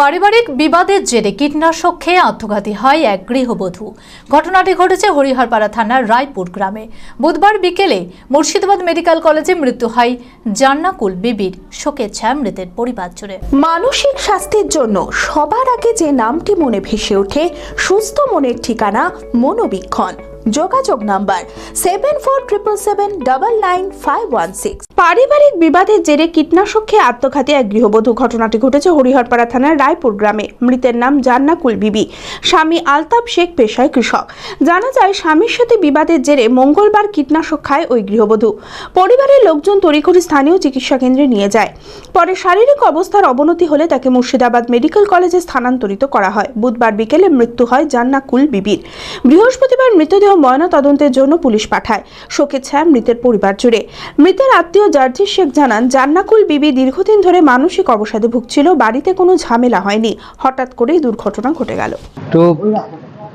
পারিবারিক বিবাদের জেরে কীটনাশক খেয়ে আত্মঘাতী হয় এক গৃহবধূ। ঘটনাটি ঘটেছে হরিহরপাড়া থানার রায়পুর গ্রামে। বুধবার বিকেলে মুর্শিদাবাদ মেডিকেল কলেজে মৃত্যু হয় জান্নাকুল বিবির শোকের ছায়া মৃতের পরিবার জুড়ে। মানসিক স্বাস্থ্যের জন্য সবার আগে যে নামটি মনে ভেসে ওঠে, সুস্থ মনের ঠিকানা মনোবীক্ষণ। যোগাযোগ number seven four triple seven double nine five one six পারিবারিক বিবাদের জেরে কীটনাশক খেয়ে আত্মঘাতী এক গৃহবধূ ঘটনাটি ঘটেছে হরিহরপাড়া থানার রায়পুর গ্রামে। মৃতের নাম জান্নাকুল বিবি। স্বামী আলতাব শেখ পেশায় কৃষক। জানা যায়, স্বামীর সাথে বিবাদের জেরে মঙ্গলবার কীটনাশক খায় ওই গৃহবধূ। পরিবারের লোকজন তড়িঘড়ি স্থানীয় চিকিৎসা কেন্দ্রে নিয়ে যায়। পরে শারীরিক অবস্থার অবনতি হলে তাকে মুর্শিদাবাদ মেডিকেল কলেজে স্থানান্তরিত করা হয়। বুধবার বিকেলে মৃত্যু হয় জান্নাকুল বিবির। বৃহস্পতিবার মৃতদেহ ময়না তদন্তের জন্য পুলিশ পাঠায়। শোকের ছায়া মৃতের পরিবার জুড়ে। মৃতের আত্মীয় জার্জিস শেখ জানান, জান্নাকুল বিবি দীর্ঘদিন ধরে মানসিক অবসাদে ভুগছিল, বাড়িতে কোনো ঝামেলা হয়নি। হঠাৎ করেই দুর্ঘটনা ঘটে গেল। তো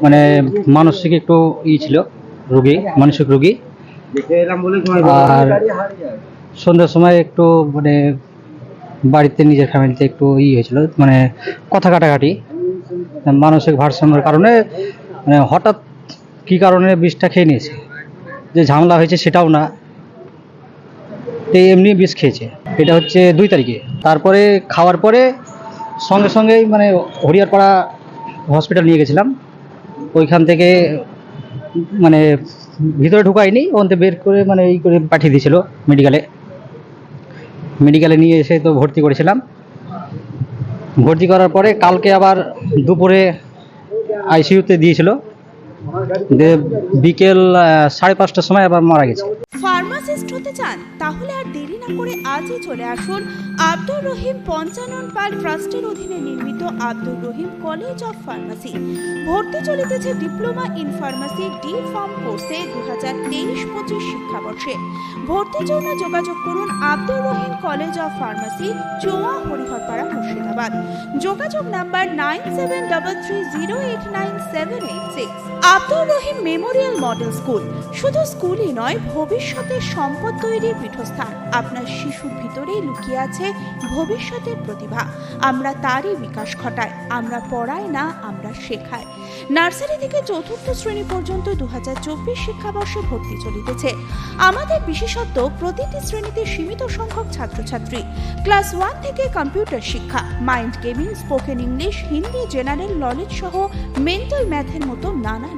মানে মানসিক একটু ই ছিল, রোগী, মানসিক রোগী। আর সন্ধ্যার সময় একটু মানে বাড়িতে নিজের ফ্যামিলিতে একটু ই হয়েছিল মানে কথা কাটাকাটি। মানসিক ভারসাম্যের কারণে মানে হঠাৎ কী কারণে বিষটা খেয়ে নিয়েছে? যে ঝামেলা হয়েছে সেটাও না। এই এমনি বিষ খেয়েছে। এটা হচ্ছে দুই তারিখে। তারপরে খাওয়ার পরে সঙ্গে সঙ্গেই মানে হরিয়ারপাড়া হসপিটাল নিয়ে গেছিলাম। ওইখান থেকে মানে ভিতরে ঢুকায়নি থেকে বের করে মানে এই করে পাঠিয়ে দিয়েছিল মেডিকেলে মেডিকেলে নিয়ে এসে তো ভর্তি করেছিলাম। ভর্তি করার পরে কালকে আবার দুপুরে আইসিইউতে দিয়েছিল। দিয়ে বিকেল সাড়ে পাঁচটার সময় আবার মারা গেছে। ফার্মাসিস্ট হতে চান, তাহলে আর দেরি না করে আজই চলে আসুন আব্দুর রহিম পঞ্চানন পাল ট্রাস্টের অধীনে নির্মিত Abdur Rahim college of pharmacy. ভর্তি চলিতেছে diploma in pharmacy D pharm কোর্সে দু হাজার তেইশ পঁচিশ শিক্ষাবর্ষে। ভর্তির জন্য যোগাযোগ করুন Abdur Rahim college of pharmacy, Choya Hariharpara, Murshidabad. যোগাযোগ number nine seven double three zero eight nine seven eight six. Abdur Rahim memorial model school. শুধু স্কুলই নয়, ভবিষ্যতের সম্পদ তৈরির পীঠস্থান। আপনার শিশুর ভিতরেই লুকিয়ে আছে ভবিষ্যতের প্রতিভা। আমরা তারই বিকাশ ঘটাই, আমরা পড়াই না, আমরা শেখাই। নার্সারি থেকে চতুর্থ শ্রেণি পর্যন্ত দু হাজার চব্বিশ শিক্ষাবর্ষে ভর্তি চলিতেছে। আমাদের বিশেষত্ব, প্রতিটি শ্রেণীতে সীমিত সংখ্যক ছাত্রছাত্রী। ক্লাস ওয়ান থেকে কম্পিউটার শিক্ষা, mind gaming, spoken English, Hindi, general knowledge সহ মেন্টাল ম্যাথের মতো নানান